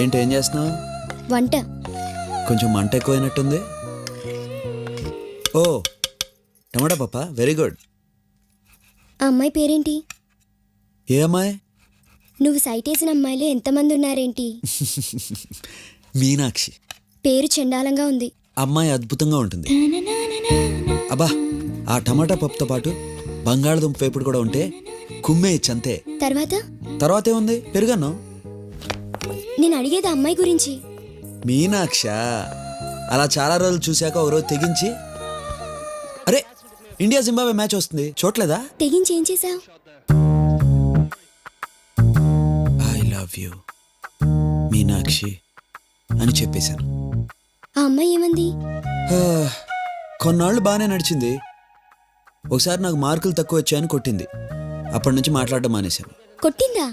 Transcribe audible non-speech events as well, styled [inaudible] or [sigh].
ఏంటి ఏం చేస్తున్నావు? వంట. కొంచెం మంట ఎక్కువైనట్టుంది. ఓ టమాటా పప్ప? వెరీ గుడ్ ఆ అమ్మాయి పేరేంటి? ఏ అమ్మాయి? నువ్వు సైట్ వేసిన అమ్మాయిలు ఎంతమంది ఉన్నారేంటి? [laughs] మీనాక్షి. పేరు చండాలంగా ఉంది. అమ్మాయి అద్భుతంగా ఉంటుంది. అబ్బా ఆ టమాటా పప్పుతో పాటు బంగాళదుంప వేపుడు కూడా ఉంటే కుమ్మేయచ్చు అంతే తర్వాత? తర్వాత ఏముంది? పెరుగన్నాం. నేను అడిగేది అమ్మాయి గురించి. మీనాక్ష అలా చాలా రోజులు చూశాక ఒకరోజు తెగించి అరే ఇండియా జింబాబే మ్యాచ్ వస్తుంది చూడలేదా? తెగించి ఏం చేసావు ఐ లవ్ యూ మీనాక్షి అని చెప్పేశాను. ఆ అమ్మాయి ఏమంది? కొన్నాళ్ళు బాగానే నడిచింది. ఒకసారి నాకు మార్కులు తక్కువ వచ్చాయని కొట్టింది. అప్పటి నుంచి మాట్లాడడం మానేశాను. కొట్టిందా?